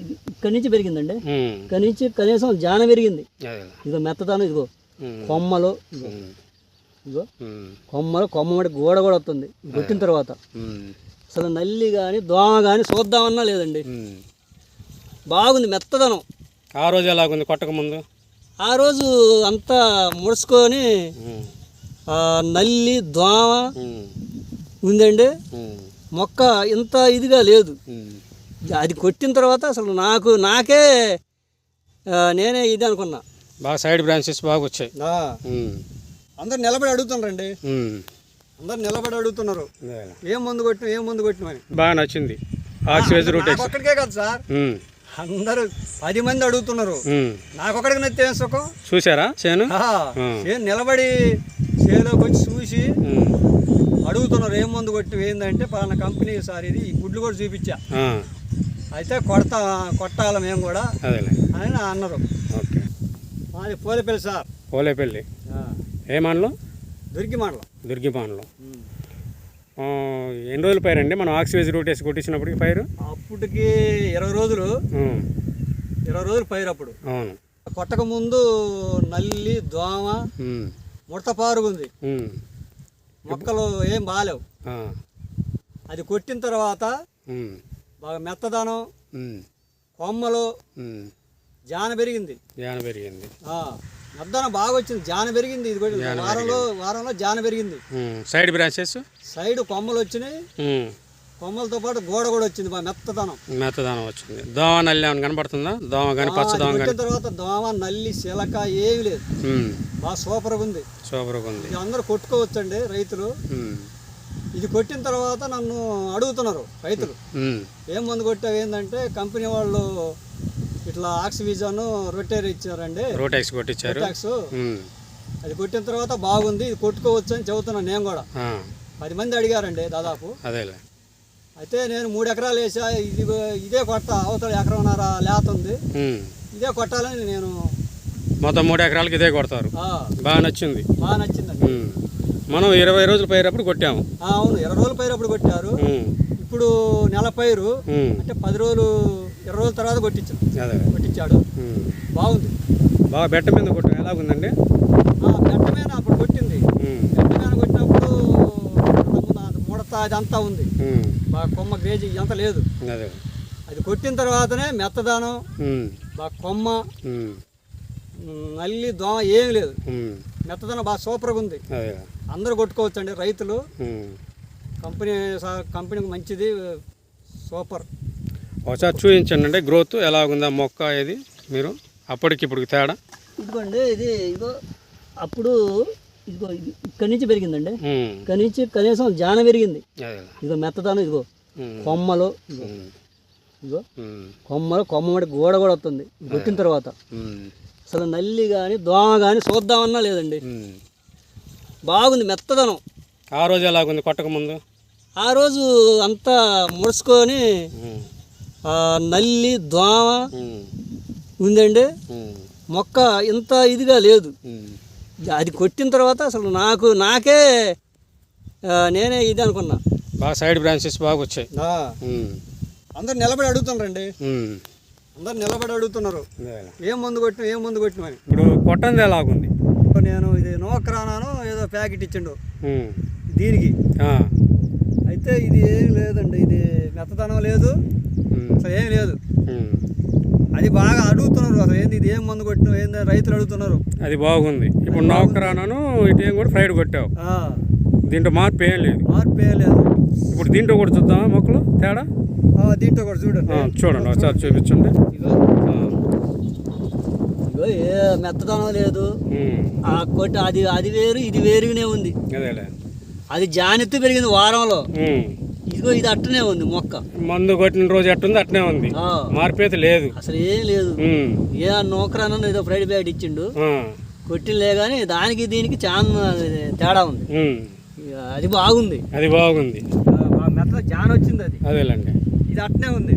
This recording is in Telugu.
ఇక్కడి నుంచి పెరిగిందండి. ఇక్కడి నుంచి కనీసం జాన పెరిగింది. ఇదిగో మెత్తదానం ఇదిగో. కొమ్మలు ఇదిగో. కొమ్మలు కొమ్మ మడి గోడ కూడా వస్తుంది కొట్టిన తర్వాత. అసలు నల్లి కానీ దోమ కానీ చూద్దామన్నా లేదండి. బాగుంది మెత్తదనం ఆ రోజు ఎలాగుంది కొట్టక ముందు ఆ రోజు అంతా ముడుచుకొని నల్లి దోమ. ఉందండి. మొక్క ఇంత ఇదిగా లేదు. అది కొట్టిన తర్వాత అసలు నాకు నాకే నేనే ఇది అనుకున్నా. బాగా సైడ్ బ్రాంచెస్ బాగా వచ్చాయి. అందరు నిలబడి అడుగుతున్నారండి. అందరు నిలబడి అడుగుతున్నారు. ఏం మందు కొట్టిన ఏం మందు కొట్టినమని బాగా నచ్చింది. ఒక్కడికే కాదు సార్. అందరూ పది మంది అడుగుతున్నారు. నాకు నచ్చితే ఏం సుఖం? చూసారా చేను? నిలబడి చేలోకి వచ్చి చూసి. అడుగుతున్నారు ఏం మందు కొట్టి ఏందంటే పలానా కంపెనీ సార్ ఇది. ఈ గుడ్లు కూడా చూపించా. అయితే కొడతా కొట్టాలి మేము కూడా. అదేలే. అని అన్నారు. ఓకే. మాది పోలేపల్లి సార్. పోలేపల్లి? ఏ మండలం? దొరికి మండలం. దుర్గి మండలం. ఎన్ని రోజులు పైరండి? మనం ఆక్సివేజ్ రూట్ వేసి కొట్టించినప్పటికి పైరు? అప్పటికి ఇరవై రోజులు. ఇరవై రోజులు పైరు అప్పుడు. అవును. కొట్టక ముందు నల్లి దోమ. ముడత పారుగుంది. మొక్కలు ఏం బాగాలేవు. అది కొట్టిన తర్వాత. బాగా మెత్తదనం. కొమ్మలు. జాన పెరిగింది. ధ్యాన పెరిగింది. మెత్తదనం బాగా వచ్చింది. జాన పెరిగింది ఇది కూడా. వారంలో వారంలో జాన పెరిగింది. Side branches? సైడ్ కొమ్మలు వచ్చినాయి. కొమ్మలతో పాటు గోడ కూడా వచ్చింది బాగా మెత్తదనం. మెత్తదానం వచ్చింది. దోమ నల్లి ఏమైనా కనపడుతుందా దోమ కానీ పచ్చ దోమ కొట్టిన కానీ? తర్వాత దోమ నల్లి శిలక ఏమి లేదు. బాగా సూపర్గా ఉంది. సూపర్గా ఉంది. అందరూ కొట్టుకోవచ్చండి రైతులు. ఇది కొట్టిన తర్వాత నన్ను అడుగుతున్నారు రైతులు. ఏం మందు కొట్టావు ఏంటంటే కంపెనీ వాళ్ళు ఇట్లా ఆక్సివిజన్ రొటేర్ ఇచ్చారండి. రోటెక్స్ కొట్టించారు. ఉమ్. అది కొట్టిన తర్వాత బాగుంది ఇది కొట్టుకోవచ్చు అని చెబుతున్నాను నేను కూడా. పది మంది అడిగారండి దాదాపు. అదేలే. అయితే నేను మూడు ఎకరాలు వేసా ఇది ఇదే కొట్ట అవతల ఎకరంన్నర లేత ఉంది. ఇదే కొట్టాలని నేను మొత్తం మూడు ఎకరాలకి ఇదే కొడతారు. బాగా నచ్చింది. బాగా నచ్చిందండి. మనం ఇరవై రోజులు పైరప్పుడు కొట్టాము అవును ఇరవై రోజుల పైరు అప్పుడు కొట్టారు. ఇప్పుడు నెల పైరు. అంటే పది రోజులు ఇరవై రోజుల తర్వాత కొట్టించాను అదే కొట్టించాడు. బాగుంది బాగా బెట్ట మీద కొట్టాం ఎలాగుందండి ఆ, గంట మీద అప్పుడు కొట్టింది. గంట మీద కొట్టినప్పుడు ముడత అదంతా ఉంది. బాగా కొమ్మ గ్రేజీ ఇదంతా లేదు అదే అది కొట్టిన తర్వాతనే మెత్తదానం. బాగా కొమ్మ నల్లి దోమ ఏమీ లేదు. మెత్తదనం బాగా సూపర్గా ఉంది. అదే అందరూ కొట్టుకోవచ్చండి రైతులు. ఉమ్. కంపెనీ కంపెనీకి మంచిది సూపర్. ఒకసారి చూపించండి అంటే గ్రోత్ ఎలాగుందా మొక్క ఇది మీరు? అప్పటికి ఇప్పుడు తేడా? ఇదిగోండి ఇది ఇదిగో అప్పుడు ఇదిగో ఇది ఇక్కడి నుంచి పెరిగిందండి. ఇక్కడి నుంచి కనీసం జాన పెరిగింది. ఇదిగో మెత్తదనం ఇదిగో. కొమ్మలు. ఇదిగో. కొమ్మలు కొమ్మ మడి గోడ కూడా వస్తుంది. ఇది కొట్టిన తర్వాత. అసలు నల్లి కానీ దోమ కానీ చూద్దామన్నా లేదండి. బాగుంది మెత్తదనం ఆ రోజు ఎలాగుంది కొట్టక ముందు ఆ రోజు అంతా ముడుచుకొని నల్లి దోమ. ఉందండి. మొక్క ఇంత ఇదిగా లేదు. అది కొట్టిన తర్వాత అసలు నాకు నాకే నేనే ఇది అనుకున్నా బాగా సైడ్ బ్రాంచెస్ బాగా వచ్చాయి. అందరు నిలబడి అడుగుతున్నారండి. అందరు నిలబడి అడుగుతున్నారు. ఏం మందు కొట్టిన ఏం మందు కొట్టినమని ఇప్పుడు కొట్టంది ఎలాగుంది? నేను ఇది నోకరానాను ఏదో ప్యాకెట్ ఇచ్చిండు. దీనికి. అయితే ఇది ఏం లేదండి ఇది మెత్తదనం లేదు. అసలు ఏం లేదు. అది బాగా అడుగుతున్నారు అసలు ఏంది ఇది ఏం మందు కొట్టినావు ఏంది రైతులు అడుగుతున్నారు. అది బాగుంది. ఇప్పుడు నౌకరాను ఇటు ఏం కూడా ఫ్రైడ్ కొట్టావు. దీంట్లో మార్పు ఏం లేదు. మార్పు ఏం లేదు. ఇప్పుడు దీంట్లో కూడా చూద్దామా? మొక్కలు తేడా? ఆ, దీంట్లో కూడా చూడండి. ఆ, చూడండి ఒకసారి చూపించండి. మెత్తదనం లేదు. ఆ కొట్టి అది అది వేరు ఇది వేరుగానే ఉంది. అదేలే. అది జానెత్తు పెరిగింది వారంలో. ఇదిగో ఇది అట్టనే ఉంది మొక్క. మందు కొట్టిన రోజు ఎట్టుంది అట్నే ఉంది. ఆ, మార్పు అయితే లేదు. అసలు ఏం లేదు. ఏ నోకరానన్న ఏదో ఫ్రైడ్ ప్యాకెట్ ఇచ్చిండు. ఆ. కొట్టినలే కానీ దానికి దీనికి చాలా తేడా ఉంది. అది బాగుంది. అది బాగుంది. ఆ, బాగా మెత్త జాన్ వచ్చింది అది. అదేలేండి. ఇది అట్నే ఉంది.